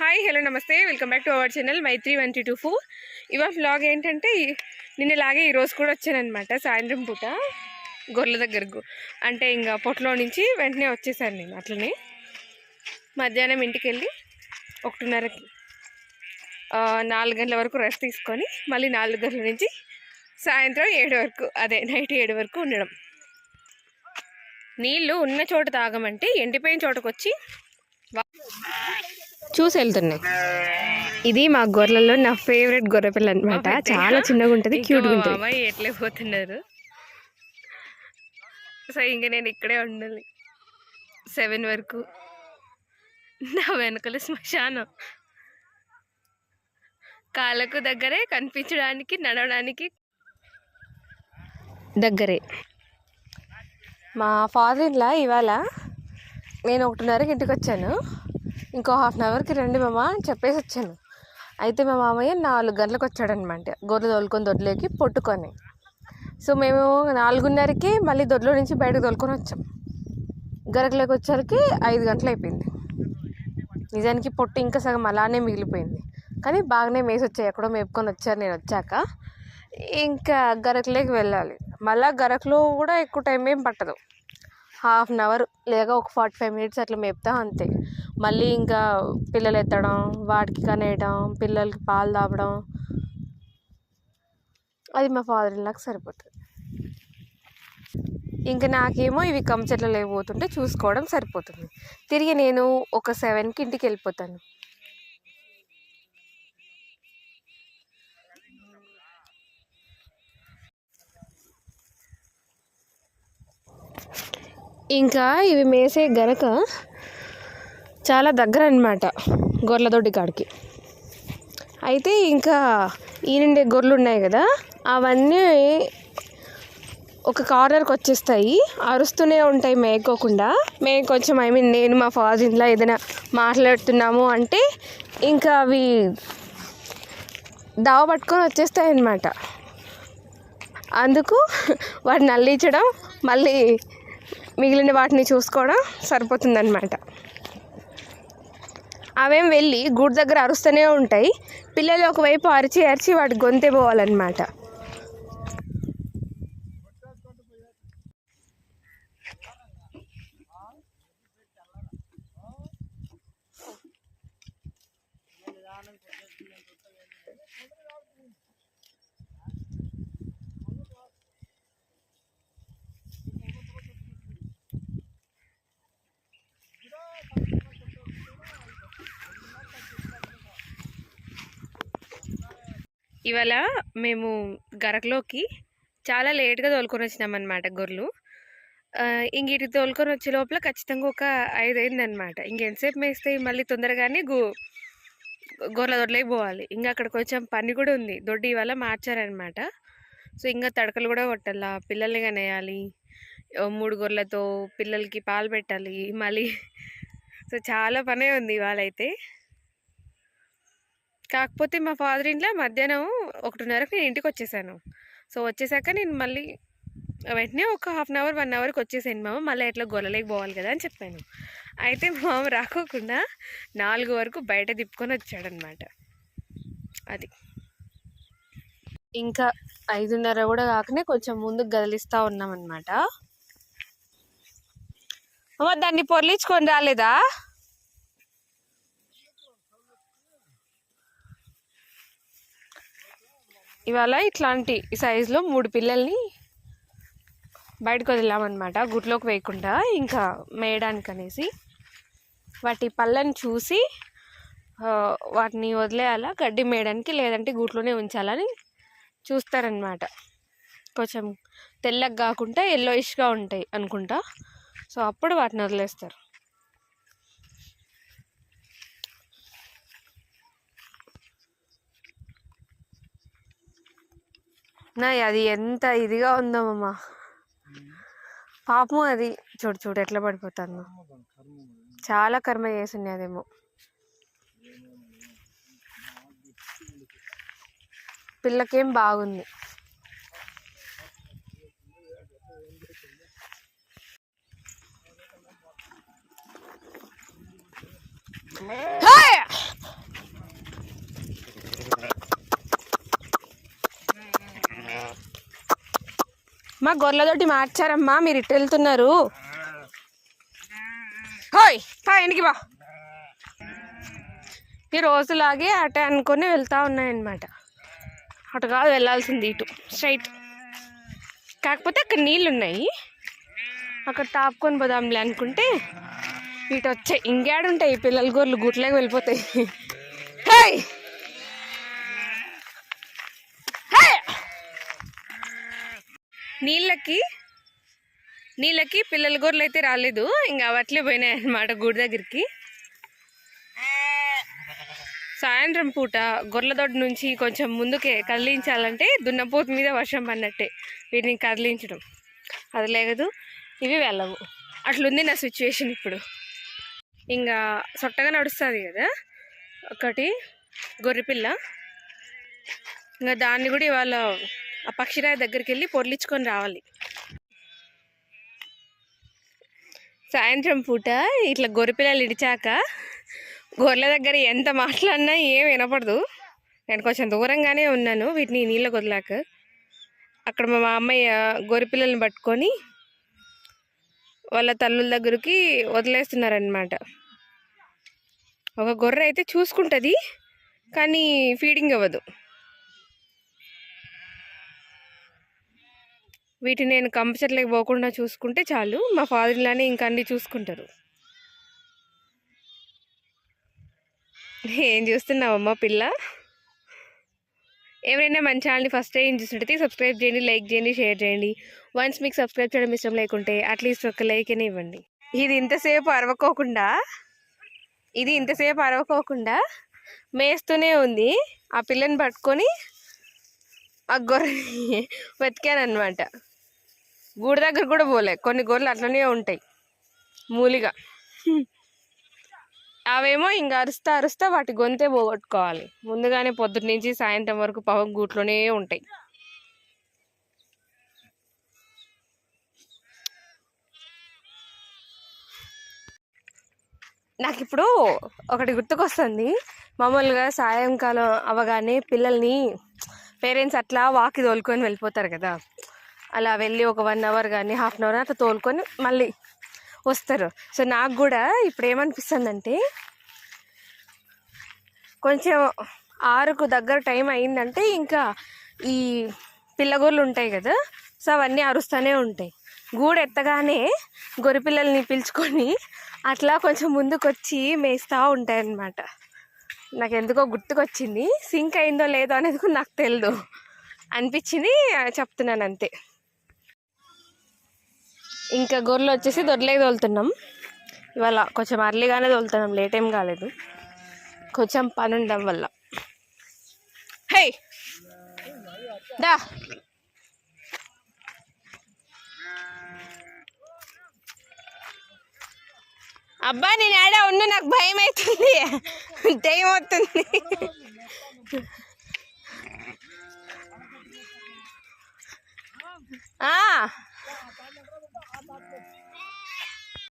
Hi hello నమస్తే. Welcome back to our channel Maitri one two four ఇవాళ vlog ఏంటంటే నిన్నలాగే ఈరోజు కూడా వచ్చానమాట సాయంత్రం పూట. గొర్రెల దగ్గరకు. అంటే ఇంకా పొట్టలో నుంచి వెంటనే వచ్చేసాను నేను అట్లనే. మధ్యాహ్నం ఇంటికి వెళ్ళి ఒకటిన్నరకి నాలుగు గంటల వరకు రెస్ట్ తీసుకొని మళ్ళీ నాలుగు గంటల నుంచి సాయంత్రం ఏడు వరకు అదే నైట్ ఏడు వరకు ఉండడం. నీళ్ళు ఉన్న చోట తాగమంటే ఎండిపోయిన చోటకు వచ్చి చూసి వెళ్తున్నాయి ఇది మా గొర్రెలలో నా ఫేవరెట్ గొర్రె పిల్ల అనమాట చాలా చిన్నగా ఉంటుంది క్యూట్గా ఉంటుంది. ఎట్లే పోతున్నారు? సో ఇంక నేను ఇక్కడే ఉండాలి. సెవెన్ వరకు. నా వెనకల శ్మశానం. కాళ్ళకు దగ్గరే కనిపించడానికి నడవడానికి. దగ్గరే. మా ఫాదర్ ఇన్లా ఇవాళ నేను ఒకటిన్నరకి ఇంటికి వచ్చాను. ఇంకో హాఫ్ అన్ అవర్కి రండి మామ అని చెప్పేసి వచ్చాను. అయితే మా మామయ్య నాలుగు గంటలకు వచ్చాడనమాట గొర్రెలు తోలుకొని దొడ్లోకి పొట్టుకొని. సో మేము నాలుగున్నరకి మళ్ళీ దొడ్లో నుంచి బయటకు తోలుకొని వచ్చాం. గరకలోకి వచ్చేసరికి ఐదు గంటలు అయిపోయింది. నిజానికి పొట్టు ఇంకా సగం అలానే మిగిలిపోయింది. కానీ బాగానే మేసి వచ్చాయి. ఎక్కడో మేపుకొని వచ్చారు. నేను వచ్చాక ఇంకా గరకలోకి వెళ్ళాలి. మళ్ళీ గరకలో కూడా ఎక్కువ టైం ఏం పట్టదు. హాఫ్ అన్ అవర్ లేదా ఒక ఫార్టీ ఫైవ్ మినిట్స్ అట్లా మేపుతా అంతే. మళ్ళీ ఇంకా పిల్లలు ఎత్తడం వాటికి కనేయడం పిల్లలకి పాలు తాపడం. అది మా ఫాదర్ ఇన్లాకి సరిపోతుంది. ఇంకా నాకేమో ఇవి కంచెట్లో లేకపోతుంటే చూసుకోవడం సరిపోతుంది. తిరిగి నేను ఒక సెవెన్కి ఇంటికి వెళ్ళిపోతాను. ఇంకా ఇవి మేసే గనక చాలా దగ్గర అనమాట గొర్రెలదొడ్డి కాడికి. అయితే ఇంకా ఈ నుండే గొర్రెలు ఉన్నాయి కదా అవన్నీ ఒక కార్నర్కి వచ్చేస్తాయి. అరుస్తూనే ఉంటాయి మేకోకుండా మేము కొంచెం ఐ మీన్ నేను మా ఫాదర్ ఇంట్లో ఏదైనా మాట్లాడుతున్నాము అంటే ఇంకా అవి దావ పట్టుకొని వచ్చేస్తాయి అన్నమాట అందుకు వాటిని అల్లించడం మళ్ళీ మిగిలిన వాటిని చూసుకోవడం సరిపోతుందన్నమాట. అవేం వెళ్ళి గూడు దగ్గర అరుస్తూనే ఉంటాయి. పిల్లలు ఒకవైపు అరిచి అరిచి వాటి గొంతే పోవాలన్నమాట. ఇవాళ మేము గరకలోకి చాలా లేట్గా తోలుకొని వచ్చినాం అనమాట గొర్రెలు ఆ, ఇంక ఇటు తోలుకొని వచ్చే లోపల ఖచ్చితంగా ఒక ఐదు అయిందనమాట ఇంకెంతసేపు మేస్తే మళ్ళీ తొందరగానే గు గొర్రెల దొడ్లకి పోవాలి. ఇంకా అక్కడ కొంచెం పని కూడా ఉంది. దొడ్డి ఇవాళ మార్చారనమాట సో ఇంకా తడకలు కూడా కొట్టాలా. పిల్లల్ని కనేయాలి. మూడు గొర్రెలతో పిల్లలకి పాలు పెట్టాలి. మళ్ళీ సో చాలా పనే ఉంది ఇవాళ అయితే కాకపోతే మా ఫాదర్ ఇంట్లో మధ్యాహ్నం ఒకటిన్నరకు నేను ఇంటికి వచ్చేసాను. సో వచ్చేసాక నేను మళ్ళీ వెంటనే ఒక హాఫ్ అన్ అవర్ వన్ అవర్కి వచ్చేసాను మామ. మళ్ళీ ఎట్లా గొల్లలేకి పోవాలి కదా అని చెప్పాను. అయితే మా మామ రాకోకుండా నాలుగు వరకు బయట తిప్పుకొని వచ్చాడనమాట అది. ఇంకా ఐదున్నర కూడా కాకనే కొంచెం ముందుకు గదిలిస్తూ ఉన్నామన్నమాట. అమ్మ దాన్ని పొర్లించుకొని రాలేదా? ఇవాళ ఇట్లాంటి సైజులో మూడు పిల్లల్ని బయటకు వదిలామన్నమాట గుట్లోకి వేయకుండా ఇంకా మేయడానికి అనేసి వాటి పళ్ళని చూసి వాటిని వదిలేయాలా గడ్డి మేయడానికి లేదంటే గూట్లోనే ఉంచాలని చూస్తారనమాట కొంచెం తెల్లగా కాకుండా ఎల్లోయిష్గా ఉంటాయి అనుకుంటా. సో అప్పుడు వాటిని వదిలేస్తారు. నా అది ఎంత ఇదిగా ఉందో ఉందమ్మా పాపం అది. చూడు చూడు ఎట్లా పడిపోతాను చాలా కర్మ చేసింది అదేమో. పిల్లకేం బాగుంది. మా మా గొర్రెలతోటి మార్చారమ్మా మీరు ఇటు వెళ్తున్నారు. హోయ్ పాయనికి ఇంటికి బా. ఈ రోజులాగే అటే అనుకొని వెళ్తా ఉన్నాయన్నమాట. అటు కాదు వెళ్ళాల్సింది ఇటు స్ట్రైట్. కాకపోతే అక్కడ నీళ్ళు ఉన్నాయి అక్కడ తాపుకొని పోదాంలే అనుకుంటే ఇటు వచ్చాయి ఇంకేడుంటాయి పిల్లల గొర్రెలు గుట్లోకి వెళ్ళిపోతాయి. హాయ్ హాయ్ నీళ్ళకి నీళ్ళకి పిల్లల గొర్రెలు అయితే రాలేదు. ఇంకా అవట్లే పోయినాయి అన్నమాట గుడి దగ్గరికి. సాయంత్రం పూట గొర్రెలదొడ్డి నుంచి కొంచెం ముందుకే కదిలించాలంటే దున్నపోతు మీద వర్షం పడినట్టే వీటిని కదిలించడం. అది లేదు ఇవి వెళ్ళవు. అట్లుంది నా సిచ్యువేషన్ ఇప్పుడు. ఇంకా సొట్టగా నడుస్తుంది కదా ఒకటి గొర్రెపిల్ల. ఇంకా దాన్ని కూడా ఇవాళ ఆ పక్షిరాయి దగ్గరికి వెళ్ళి పొర్లించుకొని రావాలి. సాయంత్రం పూట ఇట్లా గొర్రెపిల్లలు ఇడిచాక గొర్రెల దగ్గర ఎంత మాట్లాడినా ఏం వినపడదు. నేను కొంచెం దూరంగానే ఉన్నాను వీటిని నీళ్ళకి వదిలాక. అక్కడ మా అమ్మయ్య గొర్రెపిల్లల్ని పట్టుకొని వాళ్ళ తల్లుల దగ్గరికి వదిలేస్తున్నారనమాట ఒక గొర్రె అయితే చూసుకుంటుంది కానీ ఫీడింగ్ అవ్వదు. వీటిని నేను కంప చెట్లకి పోకుండా చూసుకుంటే చాలు. మా ఫాదర్ ఇలానే ఇంకా అన్ని చూసుకుంటారు. ఏం చూస్తున్నావమ్మా పిల్ల? ఎవరైనా మన ఛానల్ని ఫస్ట్ టైం చూసినట్టయితే సబ్స్క్రైబ్ చేయండి లైక్ చేయండి షేర్ చేయండి. వన్స్ మీకు సబ్స్క్రైబ్ చేయడం ఇష్టం లేకుంటే అట్లీస్ట్ ఒక లైక్ అయినా ఇవ్వండి. ఇది ఇంతసేపు అరవకోకుండా ఇది ఇంతసేపు అరవకోకుండా మేస్తూనే ఉంది. ఆ పిల్లని పట్టుకొని ఆ గొర్రెని వెతికాను అనమాట గూడి దగ్గర కూడా పోలే. కొన్ని గొర్రెలు అట్లనే ఉంటాయి. మూలిగా. అవేమో ఇంకా అరుస్తా అరుస్తా వాటి గొంతే పోగొట్టుకోవాలి. ముందుగానే పొద్దుటి నుంచి సాయంత్రం వరకు పవన్ గూట్లోనే ఉంటాయి. నాకు ఇప్పుడు ఒకటి గుర్తుకొస్తుంది. మామూలుగా సాయంకాలం అవగానే పిల్లల్ని పేరెంట్స్ అట్లా వాకి తోలుకొని వెళ్ళిపోతారు కదా. అలా వెళ్ళి ఒక వన్ అవర్ కానీ హాఫ్ అన్ అవర్ అట్లా తోలుకొని మళ్ళీ వస్తారు. సో నాకు కూడా ఇప్పుడు ఏమనిపిస్తుందంటే కొంచెం ఆరుకు దగ్గర టైం అయిందంటే ఇంకా ఈ పిల్లగోళ్ళు ఉంటాయి కదా సో అవన్నీ అరుస్తూనే ఉంటాయి. గూడు ఎత్తగానే గొర్రె పిల్లల్ని పిలుచుకొని అట్లా కొంచెం ముందుకొచ్చి మేస్తూ ఉంటాయన్నమాట. నాకు ఎందుకో గుర్తుకొచ్చింది సింక్ అయిందో లేదో అనేది కూడా నాకు తెలియదు అనిపించింది చెప్తున్నాను అంతే. ఇంకా గొర్రెలు వచ్చేసి దొడ్లేకి తోలుతున్నాం. ఇవాళ కొంచెం అర్లీగానే తోలుతున్నాం లేట్ ఏం కాలేదు. కొంచెం పని ఉండడం వల్ల. హే! దా! అబ్బా నేను ఆడ ఉండు నాకు భయం అవుతుంది. టైం అవుతుంది ఆ!